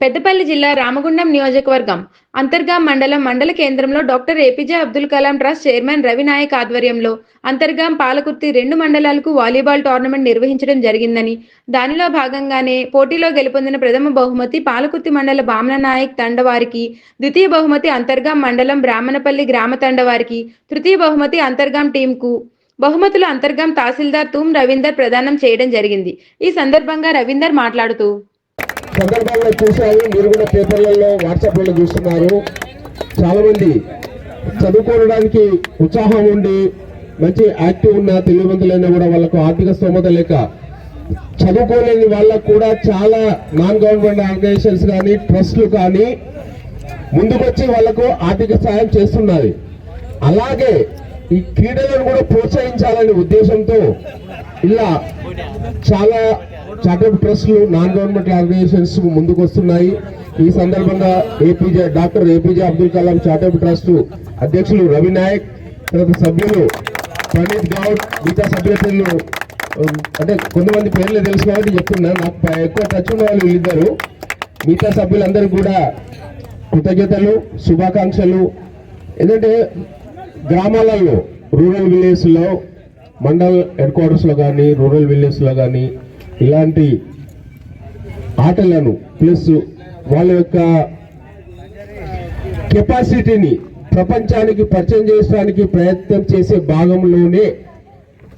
పెద్దపల్లి జిల్లా రామగుండం నియోజకవర్గం అంతర్గాం మండలం మండల కేంద్రంలో doctor APJ Abdul Kalam trust chairman Ravi Nayak ఆధ్వర్యంలో అంతర్గాం పాలకుర్తి రెండు మండలాలకు వాలీబాల్ టోర్నమెంట్ నిర్వహించడం జరిగిందని. దానిలో భాగంగానే పోటీలో గెలుపొందిన ప్రథమ బహుమతి పాలకుర్తి మండల బామన నాయక్ తండవారికి ద్వితీయ బహుమతి అంతర్గాం మండలం బ్రాహ్మణపల్లి గ్రామ తండవారికి తృతీయ బహుమతి అంతర్గాం టీంకు బహుమతులు అంతర్గాం తహసీల్దార్ తూమ్ రవీందర్ ప్రదానం చేయడం జరిగింది. ఈ సందర్భంగా రవీందర్ మాట్లాడుతూ సందర్భాల్లో చూశారు. మీరు కూడా పేపర్లలో వాట్సాప్లలో చూస్తున్నారు. చాలా మంది చదువుకోవడానికి ఉత్సాహం ఉండి మంచి యాక్టివ్ ఉన్న తెలివివంతులైనా కూడా వాళ్ళకు ఆర్థిక స్తోమత లేక చదువుకోలేని వాళ్ళకు కూడా చాలా నాన్ గవర్నమెంట్ ఆర్గనైజేషన్స్ కానీ ట్రస్ట్లు కానీ ముందుకొచ్చి వాళ్ళకు ఆర్థిక సహాయం చేస్తున్నది అలాగే ఈ క్రీడలను కూడా ప్రోత్సహించాలనే ఉద్దేశంతో ఇలా చాలా చార్టర్డ్ ట్రస్ట్లు నాన్ గవర్నమెంట్ ఆర్గనైజేషన్స్ ముందుకు వస్తున్నాయి ఈ సందర్భంగా APJ doctor APJ Abdul Kalam chartered trust అధ్యక్షులు రవి నాయక్ తర్వాత సభ్యులు ప్రణీత్ గౌడ్ మిగతా సభ్యుల పేర్లు అంటే కొంతమంది పేర్లు తెలుసు కాబట్టి చెప్తున్నా. నాకు ఎక్కువ టచ్ ఉన్న వాళ్ళు వీళ్ళిద్దరు. మిగతా సభ్యులందరూ కూడా కృతజ్ఞతలు శుభాకాంక్షలు. ఎందుకంటే గ్రామాలలో రూరల్ విలేజ్లో మండల్ హెడ్ క్వార్టర్స్లో కానీ రూరల్ విలేజ్లో కానీ ఇలాంటి ఆటలను ప్లస్ వాళ్ళ యొక్క కెపాసిటీని ప్రపంచానికి పరిచయం చేయడానికి ప్రయత్నం చేసే భాగంలోనే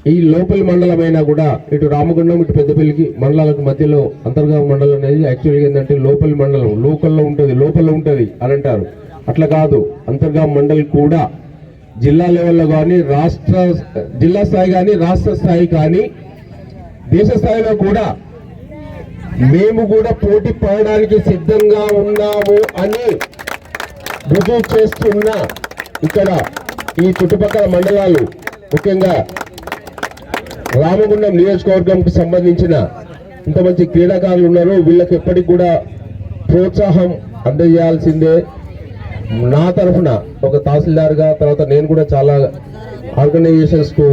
ఈ లోపలి మండలమైనా కూడా ఇటు రామగుండం ఇటు పెద్దపల్లికి మండలాలకు మధ్యలో అంతర్గామ మండలం అనేది యాక్చువల్గా ఏంటంటే లోపలి మండలం లోకల్లో ఉంటుంది లోపల ఉంటుంది అని అంటారు. అట్లా కాదు అంతర్గామ మండలి కూడా జిల్లా లెవెల్లో కానీ రాష్ట్ర జిల్లా స్థాయి కానీ రాష్ట్ర స్థాయి కానీ దేశ స్థాయిలో కూడా మేము కూడా పోటీ పడడానికి సిద్ధంగా ఉన్నాము అని రుజువు చేస్తున్న ఇక్కడ ఈ చుట్టుపక్కల మండలాలు ముఖ్యంగా రామగుండం నియోజకవర్గంకు సంబంధించిన ఇంత మంచి క్రీడాకారులు ఉన్నారు. వీళ్ళకి ఎప్పటికి కూడా ప్రోత్సాహం అందజేయాల్సిందే. నా తరఫున ఒక తహసీల్దార్గా తర్వాత నేను కూడా చాలా ఆర్గనైజేషన్స్కు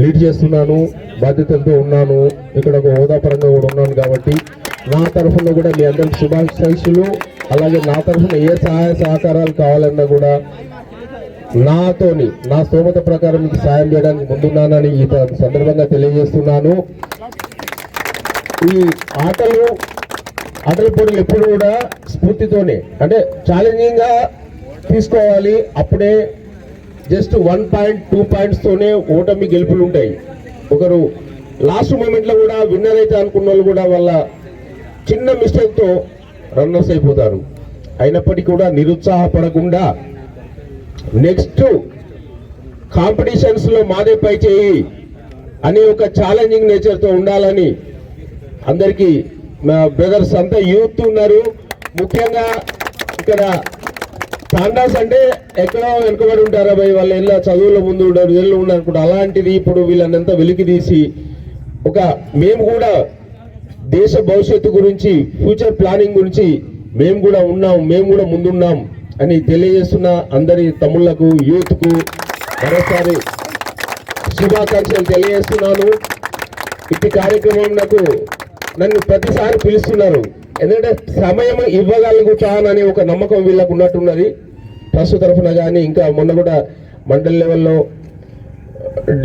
లీడ్ చేస్తున్నాను బాధ్యతలతో ఉన్నాను ఇక్కడ ఒక హోదా పరంగా కూడా ఉన్నాను కాబట్టి నా తరఫున కూడా మీ అందరికి శుభాకాంక్షలు. అలాగే నా తరఫున ఏ సహాయ సహకారాలు కావాలన్నా కూడా నాతోని నా స్తోమత ప్రకారం మీకు సాయం చేయడానికి ముందున్నానని ఈ సందర్భంగా తెలియజేస్తున్నాను. ఈ ఆటలు ఆటల పోటీలు ఎప్పుడు కూడా స్ఫూర్తితోనే అంటే ఛాలెంజింగ్గా తీసుకోవాలి. అప్పుడే జస్ట్ వన్ పాయింట్ టూ పాయింట్స్తోనే ఓటమి గెలుపులు ఉంటాయి ఒకరు లాస్ట్ మూమెంట్లో కూడా విన్నర్ అయితే అనుకున్న వాళ్ళు కూడా వాళ్ళ చిన్న మిస్టేక్తో రన్నర్స్ అయిపోతారు. అయినప్పటికీ కూడా నిరుత్సాహపడకుండా నెక్స్ట్ కాంపిటీషన్స్లో మాదే పై చేయి అనే ఒక ఛాలెంజింగ్ నేచర్తో ఉండాలని అందరికీ మా బ్రదర్స్ అంతా యూత్ ఉన్నారు. ముఖ్యంగా ఇక్కడ తాండాస్ అంటే ఎక్కడో వెనుకబడి ఉంటారా భయ్ వాళ్ళు ఎలా చదువుల ముందు ఉండరు ఇళ్ళు ఉన్నారు అలాంటిది ఇప్పుడు వీళ్ళనంతా వెలికి తీసి ఒక మేము కూడా దేశ భవిష్యత్తు గురించి ఫ్యూచర్ ప్లానింగ్ గురించి మేము కూడా ఉన్నాం మేము కూడా ముందున్నాం అని తెలియజేస్తున్న అందరి తమ్ముళ్ళకు యూత్కు మరోసారి శుభాకాంక్షలు తెలియజేస్తున్నాను. ఇట్టి కార్యక్రమం నాకు నన్ను ప్రతిసారి పిలుస్తున్నారు. ఎందుకంటే సమయం ఇవ్వగలుగుతాననే ఒక నమ్మకం వీళ్ళకు ఉన్నట్టున్నది. ట్రస్ట్ తరఫున కానీ ఇంకా మొన్న కూడా మండల్ లెవెల్లో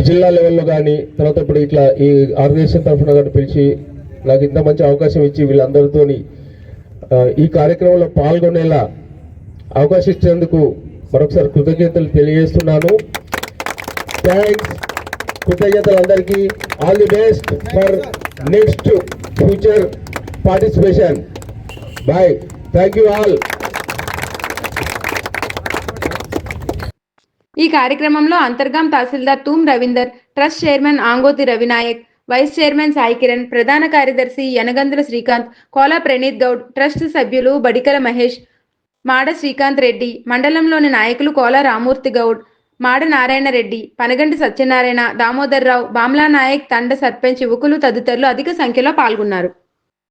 జిల్లా లెవెల్లో కానీ తర్వాత ఇప్పుడు ఇట్లా ఈ ఆర్గనైజేషన్ తరఫున కానీ పిలిచి నాకు ఇంత మంచి అవకాశం ఇచ్చి వీళ్ళందరితోని ఈ కార్యక్రమంలో పాల్గొనేలా అవకాశం ఇచ్చినందుకు మరొకసారి కృతజ్ఞతలు తెలియజేస్తున్నాను. థ్యాంక్స్ కృతజ్ఞతలు అందరికీ all the best for next future participation bye thank you all ఈ కార్యక్రమంలో అంతర్గాం తహసీల్దార్ Thoom Ravinder trust chairman Angothi Ravinayak vice chairman Sai Kiran ప్రధాన కార్యదర్శి యనగందుల శ్రీకాంత్ కోలా ప్రణీత్ గౌడ్ ట్రస్ట్ సభ్యులు బడికల మహేష్ మాడ శ్రీకాంత్ రెడ్డి మండలంలోని నాయకులు కోలా రామూర్తి గౌడ్ మాడ నారాయణ రెడ్డి పనగంటి సత్యనారాయణ దామోదర్ రావు బామ్లా నాయక్ తండ సర్పంచ్ యువకులు తదితరులు అధిక సంఖ్యలో పాల్గొన్నారు.